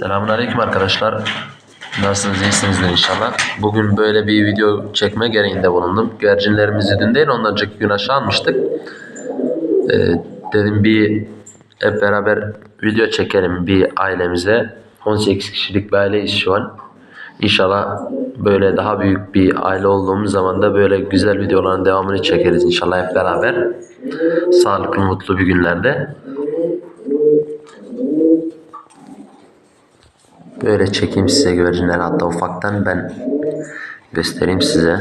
Selamünaleyküm arkadaşlar. Nasılsınız? İyisinizdir inşallah. Bugün böyle bir video çekme gereğinde bulundum. Güvercinlerimizi dün değil ondan önceki gün aşağı almıştık. Ee, dedim bir hep beraber video çekelim bir ailemize. 18 kişilik bir aileyiz şu an. İnşallah böyle daha büyük bir aile olduğumuz zaman da böyle güzel videoların devamını çekeriz inşallah hep beraber. Sağlıklı, mutlu bir günlerde. Böyle çekeyim size güvercinleri hatta ufaktan ben göstereyim size.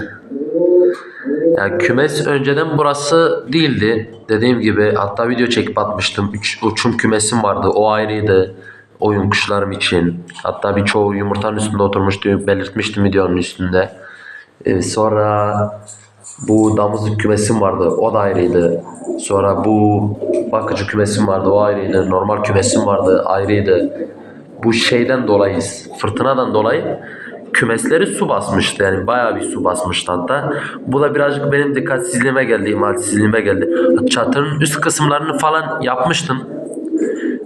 Ya kümes önceden burası değildi. Dediğim gibi hatta video çekip atmıştım. Üç, uçum kümesim vardı. O ayrıydı. Oyun kuşlarım için. Hatta birçoğu yumurtanın üstünde oturmuştu. Belirtmiştim videonun üstünde. Ee, sonra bu damızlık kümesim vardı. O da ayrıydı. Sonra bu bakıcı kümesim vardı. O ayrıydı. Normal kümesim vardı. Ayrıydı bu şeyden dolayı fırtınadan dolayı kümesleri su basmıştı yani bayağı bir su basmıştı hatta. Bu da birazcık benim dikkatsizliğime geldi, imalsizliğime geldi. Çatının üst kısımlarını falan yapmıştım.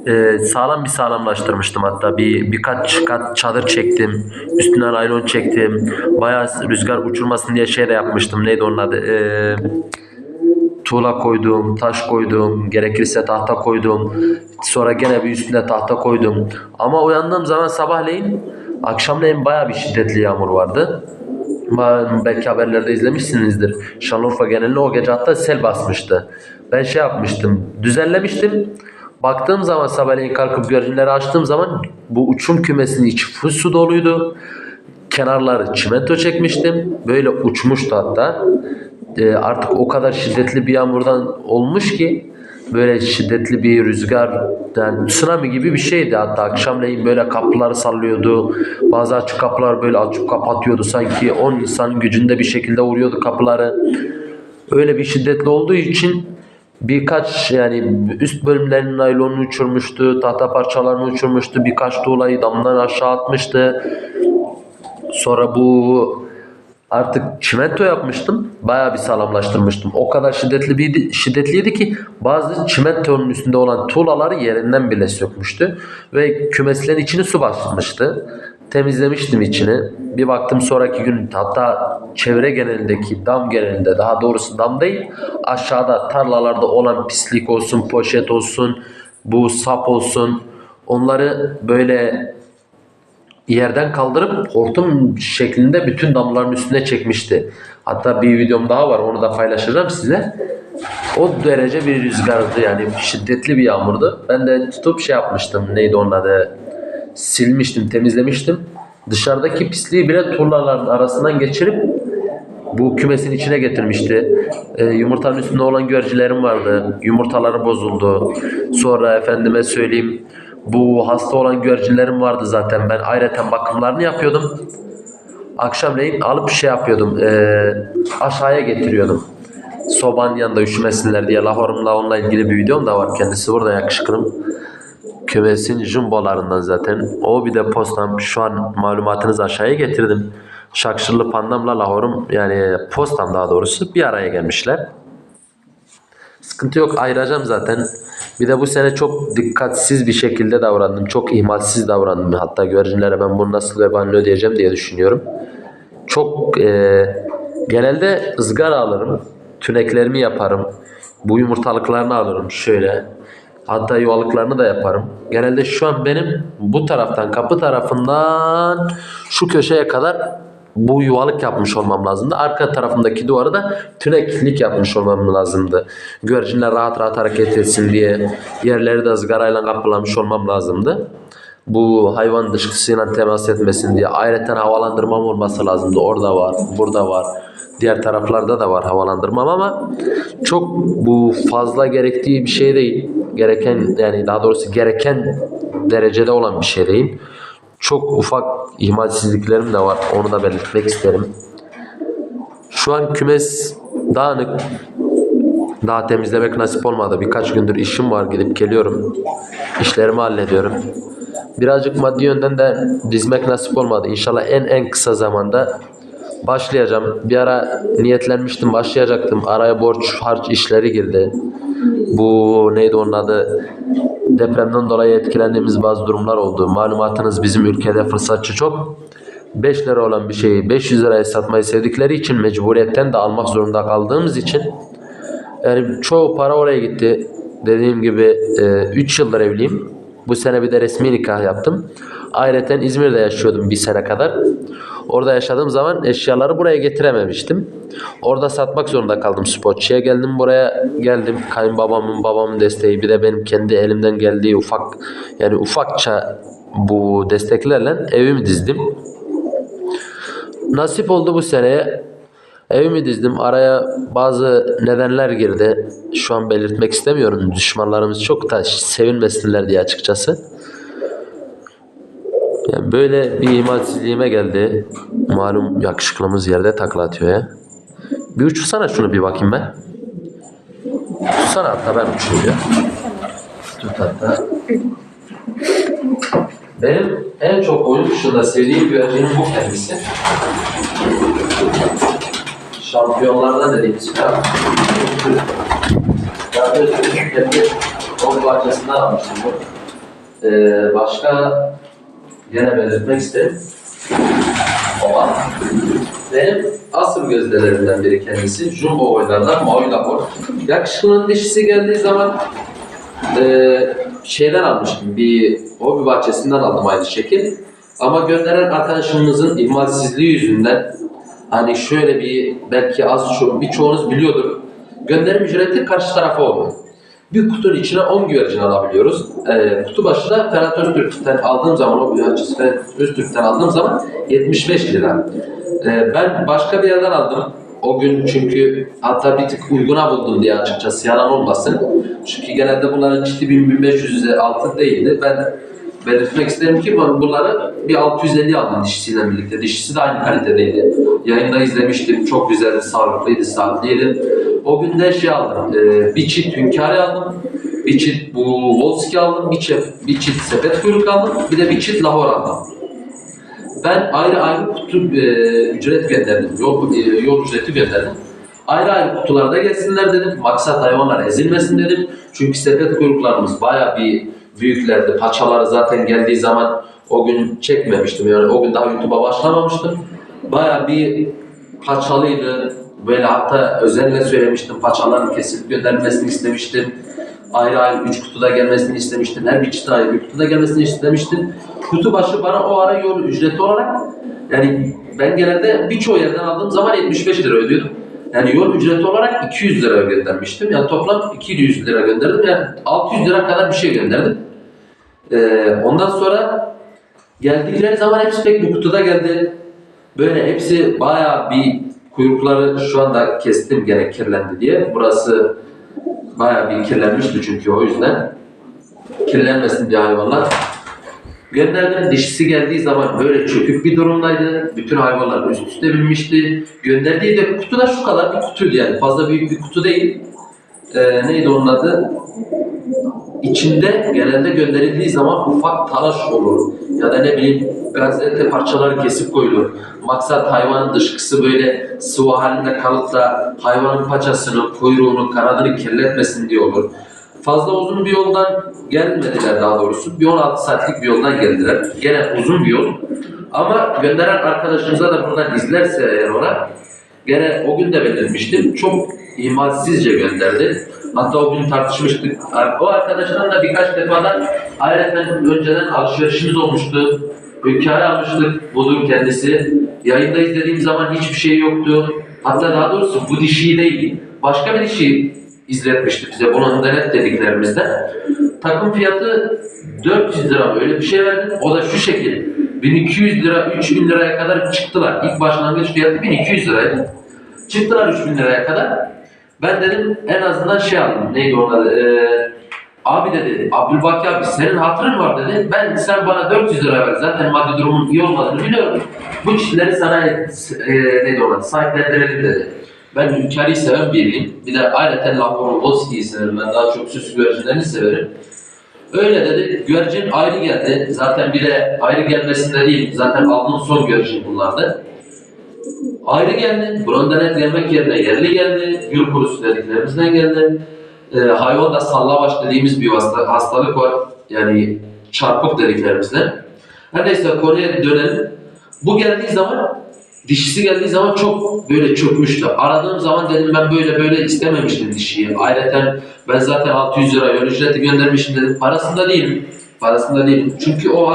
Ee, sağlam bir sağlamlaştırmıştım hatta bir birkaç kat çadır çektim üstüne naylon çektim bayağı rüzgar uçurmasın diye şey de yapmıştım neydi onun adı Ee, tuğla koydum, taş koydum, gerekirse tahta koydum. Sonra gene bir üstüne tahta koydum. Ama uyandığım zaman sabahleyin, akşamleyin bayağı bir şiddetli yağmur vardı. Belki haberlerde izlemişsinizdir. Şanlıurfa genelinde o gece hatta sel basmıştı. Ben şey yapmıştım, düzenlemiştim. Baktığım zaman sabahleyin kalkıp güvercinleri açtığım zaman bu uçum kümesinin içi full su doluydu. Kenarları çimento çekmiştim. Böyle uçmuştu hatta. E, artık o kadar şiddetli bir yağmurdan olmuş ki böyle şiddetli bir rüzgar yani tsunami gibi bir şeydi. Hatta akşamleyin böyle kapıları sallıyordu. Bazı açık kapılar böyle açıp kapatıyordu. Sanki 10 insanın gücünde bir şekilde vuruyordu kapıları. Öyle bir şiddetli olduğu için birkaç yani üst bölümlerinin naylonunu uçurmuştu tahta parçalarını uçurmuştu birkaç tuğlayı damdan aşağı atmıştı Sonra bu artık çimento yapmıştım. Bayağı bir sağlamlaştırmıştım. O kadar şiddetli bir şiddetliydi ki bazı çimentonun üstünde olan tuğlaları yerinden bile sökmüştü ve kümeslerin içini su basmıştı. Temizlemiştim içini. Bir baktım sonraki gün hatta çevre genelindeki dam genelinde daha doğrusu dam değil aşağıda tarlalarda olan pislik olsun poşet olsun bu sap olsun onları böyle yerden kaldırıp hortum şeklinde bütün damların üstüne çekmişti. Hatta bir videom daha var onu da paylaşacağım size. O derece bir rüzgardı yani şiddetli bir yağmurdu. Ben de tutup şey yapmıştım neydi onun adı silmiştim temizlemiştim. Dışarıdaki pisliği bile turlaların arasından geçirip bu kümesin içine getirmişti. Ee, yumurtanın üstünde olan güvercilerim vardı. Yumurtaları bozuldu. Sonra efendime söyleyeyim bu hasta olan güvercinlerim vardı zaten. Ben ayrıca bakımlarını yapıyordum. Akşamleyin alıp şey yapıyordum. ee, aşağıya getiriyordum. Sobanın yanında üşümesinler diye lahorumla onunla ilgili bir videom da var. Kendisi burada yakışıklım. Kümesin jumbolarından zaten. O bir de postam. Şu an malumatınızı aşağıya getirdim. Şakşırlı pandamla lahorum yani postam daha doğrusu bir araya gelmişler. Sıkıntı yok ayıracağım zaten. Bir de bu sene çok dikkatsiz bir şekilde davrandım. Çok ihmalsiz davrandım. Hatta güvercinlere ben bunu nasıl vebalini ödeyeceğim diye düşünüyorum. Çok eee, genelde ızgara alırım. Tüneklerimi yaparım. Bu yumurtalıklarını alırım şöyle. Hatta yuvalıklarını da yaparım. Genelde şu an benim bu taraftan kapı tarafından şu köşeye kadar bu yuvalık yapmış olmam lazımdı. Arka tarafındaki duvarı da tüneklik yapmış olmam lazımdı. Güvercinler rahat rahat hareket etsin diye yerleri de ızgarayla kaplamış olmam lazımdı. Bu hayvan dışkısıyla temas etmesin diye ayrıca havalandırmam olması lazımdı. Orada var, burada var. Diğer taraflarda da var havalandırmam ama çok bu fazla gerektiği bir şey değil. Gereken yani daha doğrusu gereken derecede olan bir şey değil. Çok ufak ihmalsizliklerim de var. Onu da belirtmek isterim. Şu an kümes dağınık. Daha temizlemek nasip olmadı. Birkaç gündür işim var gidip geliyorum. İşlerimi hallediyorum. Birazcık maddi yönden de dizmek nasip olmadı. İnşallah en en kısa zamanda başlayacağım. Bir ara niyetlenmiştim başlayacaktım. Araya borç harç işleri girdi. Bu neydi onun adı? Depremden dolayı etkilendiğimiz bazı durumlar oldu. Malumatınız bizim ülkede fırsatçı çok. 5 lira olan bir şeyi 500 liraya satmayı sevdikleri için mecburiyetten de almak zorunda kaldığımız için yani çoğu para oraya gitti. Dediğim gibi 3 yıldır evliyim. Bu sene bir de resmi nikah yaptım. Ayrıca İzmir'de yaşıyordum bir sene kadar. Orada yaşadığım zaman eşyaları buraya getirememiştim. Orada satmak zorunda kaldım. Spotçuya geldim buraya. Geldim kayınbabamın babamın desteği bir de benim kendi elimden geldiği ufak yani ufakça bu desteklerle evimi dizdim. Nasip oldu bu seneye. Evimi dizdim. Araya bazı nedenler girdi. Şu an belirtmek istemiyorum. Düşmanlarımız çok da sevinmesinler diye açıkçası. Yani böyle bir imansizliğime geldi. Malum yakışıklımız yerde takla atıyor ya. Bir uçursana şunu bir bakayım ben. Uçursana hatta ben uçurayım ya. Tut hatta. Benim en çok oyun dışında sevdiğim güvercinim bu kendisi. Şampiyonlardan dediğimiz kral. Zaten kendi o bahçesinden almıştım bu. Ee, başka gene belirtmek isterim. Oba. Benim asıl gözdelerimden biri kendisi. Jumbo boylardan Maui Lapor. Yakışıklının dişisi geldiği zaman eee şeyden almıştım. Bir hobi bahçesinden aldım aynı şekil. Ama gönderen arkadaşımızın ihmalsizliği yüzünden hani şöyle bir belki az çok birçoğunuz biliyordur. Gönderim ücreti karşı tarafa oldu. Bir kutunun içine 10 güvercin alabiliyoruz. Ee, kutu başı da Ferhat Öztürk'ten aldığım zaman, o güvercin Ferhat Öztürk'ten aldığım zaman 75 lira. Ee, ben başka bir yerden aldım. O gün çünkü hatta bir tık uyguna buldum diye açıkçası yalan olmasın. Çünkü genelde bunların ciddi 1500 altı değildi. Ben belirtmek isterim ki bunları bir 650 aldım dişisiyle birlikte. Dişisi de aynı kalitedeydi. Yayında izlemiştim. Çok güzeldi, sağlıklıydı, saatliydi. O gün de şey aldım. E, bir çift hünkârı aldım. Bir çift bu Volski aldım. Bir çift, bir çift sepet kuyruk aldım. Bir de bir çift lahor aldım. Ben ayrı ayrı kutu e, ücret gönderdim. Yol, e, yol ücreti gönderdim. Ayrı ayrı kutularda gelsinler dedim. Maksat hayvanlar ezilmesin dedim. Çünkü sepet kuyruklarımız baya bir büyüklerdi. Paçaları zaten geldiği zaman o gün çekmemiştim. Yani o gün daha YouTube'a başlamamıştım. Baya bir paçalıydı. Böyle hatta özenle söylemiştim. Paçaların kesilip gönderilmesini istemiştim. Ayrı ayrı üç kutuda gelmesini istemiştim. Her bir çift ayrı kutuda gelmesini istemiştim. Kutu başı bana o ara yol ücreti olarak yani ben genelde birçoğu yerden aldığım zaman 75 lira ödüyordum. Yani yol ücreti olarak 200 lira göndermiştim. Yani toplam 200 lira gönderdim. Yani 600 lira kadar bir şey gönderdim. Ee, ondan sonra geldikleri zaman hepsi tek bir kutuda geldi. Böyle hepsi bayağı bir kuyrukları şu anda kestim gene kirlendi diye. Burası bayağı bir kirlenmişti çünkü o yüzden. Kirlenmesin diye hayvanlar. Gönderdim dişisi geldiği zaman böyle çökük bir durumdaydı. Bütün hayvanlar üst üste binmişti. Gönderdiği de kutu şu kadar bir kutuydu yani. Fazla büyük bir kutu değil. Ee, neydi onun adı? İçinde genelde gönderildiği zaman ufak talaş olur. Ya da ne bileyim gazete parçaları kesip koyulur. Maksat hayvanın dışkısı böyle sıvı halinde kalıp da hayvanın paçasını, kuyruğunu, kanadını kirletmesin diye olur. Fazla uzun bir yoldan gelmediler daha doğrusu. Bir 16 saatlik bir yoldan geldiler. Gene uzun bir yol. Ama gönderen arkadaşımıza da buradan izlerse eğer ona gene o gün de belirtmiştim. Çok ihmalsizce gönderdi. Hatta o gün tartışmıştık. O arkadaştan da birkaç defadan ayrıca önceden alışverişimiz olmuştu. Hünkârı almıştık. Budur kendisi. Yayında izlediğim zaman hiçbir şey yoktu. Hatta daha doğrusu bu dişiyi değil. Başka bir dişi izletmişti bize bunun denet dediklerimizden. Takım fiyatı 400 lira öyle bir şey verdim. O da şu şekil. 1200 lira, 3000 liraya kadar çıktılar. İlk başlangıç fiyatı 1200 liraydı. Çıktılar 3000 liraya kadar. Ben dedim en azından şey aldım. Neydi onlar? Ee, abi dedi, Abdülbaki abi senin hatırın var dedi. Ben sen bana 400 lira ver. Zaten maddi durumun iyi olmadığını biliyorum. Bu kişileri sana e, neydi onlar? Sahiplendirelim dedi. Ben hünkârıyı seven biriyim. Bir de ayrıca Lamborghini Volski'yi severim. Ben daha çok süs güvercinlerini severim. Öyle dedi. Güvercin ayrı geldi. Zaten bir de ayrı gelmesinde değil. Zaten aldığım son güvercin bunlardı. Ayrı geldi. Brondanet gelmek yerine yerli geldi. Gül kurusu dediklerimizden geldi. e, hayvanda sallabaş dediğimiz bir hasta, hastalık var. Yani çarpık dediklerimizde. Her neyse konuya dönelim. Bu geldiği zaman dişisi geldiği zaman çok böyle çökmüştü. Aradığım zaman dedim ben böyle böyle istememiştim dişiyi. Ayrıca ben zaten 600 lira yol ücreti göndermişim dedim. Parasında değilim. Parasında değilim. Çünkü o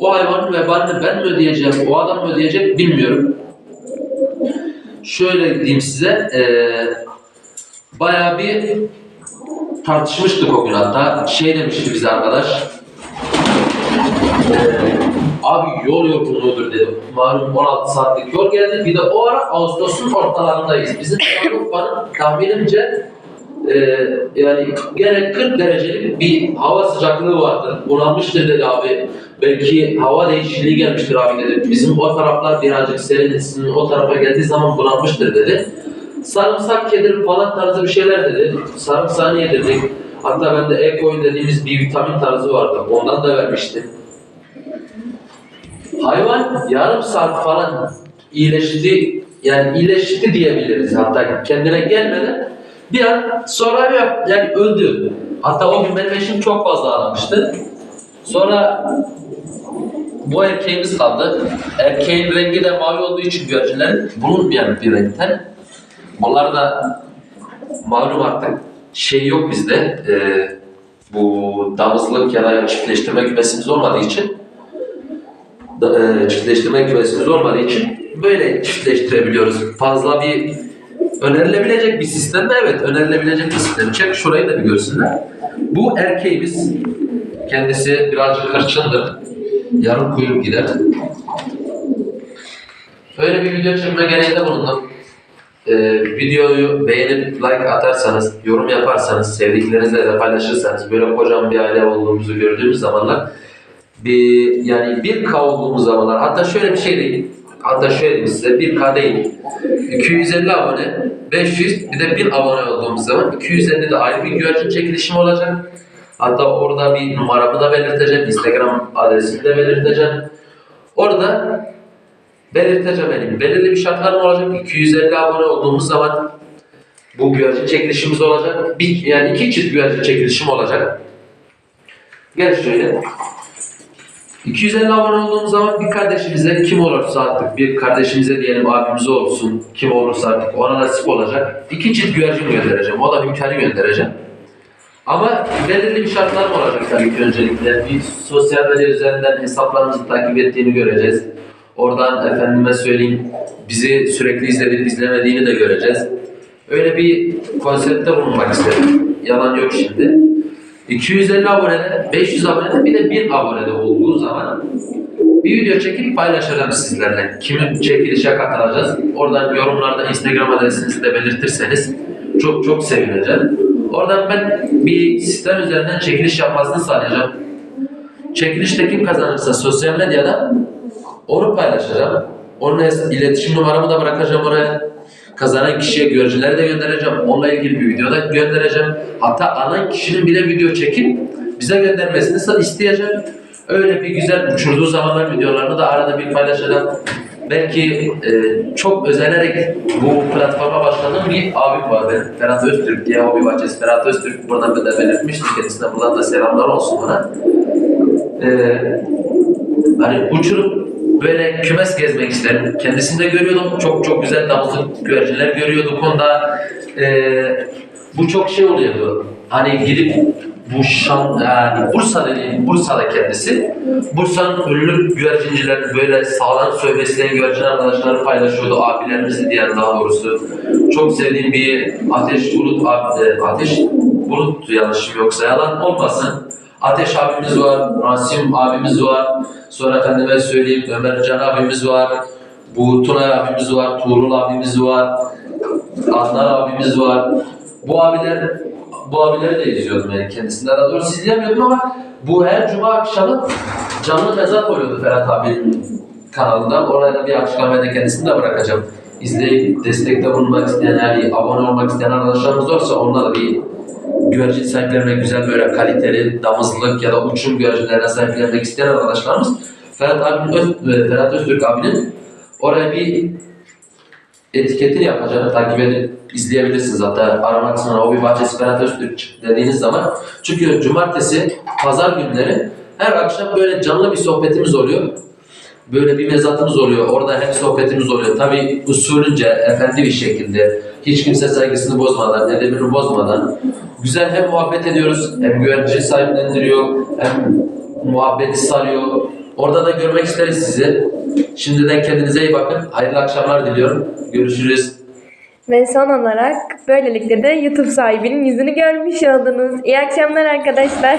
o hayvanın vebalini ben mi ödeyeceğim, o adam mı ödeyecek bilmiyorum. Şöyle diyeyim size, eee bayağı bir tartışmıştık o gün hatta. Şey demişti bize arkadaş, Abi yol yorgunluğudur dedim. Malum 16 saatlik yol geldi. Bir de o ara Ağustos'un ortalarındayız. Bizim Avrupa'nın tahminimce e, yani gene 40 derecelik bir hava sıcaklığı vardır. Bunalmıştır dedi abi. Belki hava değişikliği gelmiştir abi dedi. Bizim o taraflar birazcık serin, sizin o tarafa geldiği zaman bunalmıştır dedi. Sarımsak yedirip falan tarzı bir şeyler dedi. Sarımsağını yedirdik. Hatta bende E-coin dediğimiz bir vitamin tarzı vardı. Ondan da vermiştim. Hayvan yarım saat falan iyileşti, yani iyileşti diyebiliriz hatta kendine gelmeden bir an sonra yani öldü. Hatta o gün benim eşim çok fazla ağlamıştı. Sonra bu erkeğimiz kaldı. Erkeğin rengi de mavi olduğu için güvercinlerin bulunmayan bir renkten. Onlar da malum artık şey yok bizde. e, bu damızlık ya da çiftleştirme kümesimiz olmadığı için e, çiftleştirme kümesimiz olmadığı için böyle çiftleştirebiliyoruz. Fazla bir önerilebilecek bir sistem mi? Evet, önerilebilecek bir sistem. Çek şurayı da bir görsünler. Bu erkeğimiz kendisi birazcık hırçındır. Yarım kuyruk gider. Öyle bir video çekme gereğinde bulundum. Ee, videoyu beğenip like atarsanız, yorum yaparsanız, sevdiklerinizle de paylaşırsanız, böyle kocaman bir aile olduğumuzu gördüğümüz zamanlar bir yani bir K olduğumuz zamanlar hatta şöyle bir şey değil. Hatta şöyle diyeyim size bir K değil. 250 abone, 500 bir de 1000 abone olduğumuz zaman 250 de ayrı bir güvercin çekilişim olacak. Hatta orada bir numaramı da belirteceğim, Instagram adresimi de belirteceğim. Orada belirteceğim benim. Belirli bir şartlarım olacak. 250 abone olduğumuz zaman bu güvercin çekilişimiz olacak. Bir, yani iki çift güvercin çekilişim olacak. Gel şöyle. 250 abone olduğumuz zaman bir kardeşimize kim olursa artık bir kardeşimize diyelim abimize olsun kim olursa artık ona nasip olacak. İki çift güvercin göndereceğim. O da hünkârı göndereceğim. Ama belirli bir şartlarım olacak tabii ki öncelikle. Bir sosyal medya üzerinden hesaplarımızı takip ettiğini göreceğiz. Oradan efendime söyleyeyim bizi sürekli izledip izlemediğini de göreceğiz. Öyle bir konsepte bulunmak istedim. Yalan yok şimdi. 250 abonede, 500 abonede bir de 1000 abonede olduğu zaman bir video çekip paylaşacağım sizlerle. Kimin çekilişe katılacağız? Oradan yorumlarda Instagram adresinizi de belirtirseniz çok çok sevineceğim. Oradan ben bir sistem üzerinden çekiliş yapmasını sağlayacağım. Çekilişte kim kazanırsa sosyal medyada onu paylaşacağım. Onun iletişim numaramı da bırakacağım oraya. Kazanan kişiye güvercinleri de göndereceğim. Onunla ilgili bir video da göndereceğim. Hatta alan kişinin bile video çekip bize göndermesini isteyeceğim. Öyle bir güzel uçurduğu zamanlar videolarını da arada bir paylaşacağım. Belki e, çok özenerek bu platforma başladığım bir abim var benim. Ferhat Öztürk diye hobi bahçesi. Ferhat Öztürk buradan bir de kendisine. Buradan da selamlar olsun ona. E, hani uçurup böyle kümes gezmek isterim. Kendisini de görüyordum. Çok çok güzel damızlık güvercinler görüyorduk onda. Ee, bu çok şey oluyordu. Hani gidip bu yani Bursa dediğim, Bursa'da kendisi. Bursa'nın ünlü güvercincilerin böyle sağlam söyleyen güvercin arkadaşları paylaşıyordu. Abilerimiz diyen daha doğrusu. Çok sevdiğim bir Ateş Bulut abi, e, Ateş Bulut yanlışım yoksa yalan olmasın. Ateş abimiz var, Rasim abimiz var. Sonra efendime söyleyeyim Ömer Can abimiz var. Bu Tunay abimiz var, Tuğrul abimiz var. Adnan abimiz var. Bu abiler bu abileri de izliyordum yani kendisinde daha doğrusu izleyemiyordum ama bu her cuma akşamı canlı mezat oluyordu Ferhat abinin kanalından. Oraya da bir açıklamayı da kendisini de bırakacağım. İzleyip destekte bulunmak isteyen, yani abone olmak isteyen arkadaşlarımız varsa onlara bir güvercin sahiplerine güzel böyle kaliteli damızlık ya da uçum güvercinlerine sahiplenmek isteyen arkadaşlarımız Ferhat abinin Ferhat Öztürk abinin oraya bir etiketini yapacağım. Takip edip izleyebilirsiniz. Hatta aramak sonra Hobi Bahçesi Ferhat dediğiniz zaman. Çünkü cumartesi, pazar günleri her akşam böyle canlı bir sohbetimiz oluyor. Böyle bir mezatımız oluyor. Orada hem sohbetimiz oluyor. Tabii usulünce, efendi bir şekilde, hiç kimse saygısını bozmadan, edebini bozmadan güzel hem muhabbet ediyoruz, hem güvence sahiplendiriyor, hem muhabbeti sarıyor. Orada da görmek isteriz sizi. Şimdiden kendinize iyi bakın. Hayırlı akşamlar diliyorum. Görüşürüz. Ve son olarak böylelikle de YouTube sahibinin yüzünü görmüş oldunuz. İyi akşamlar arkadaşlar.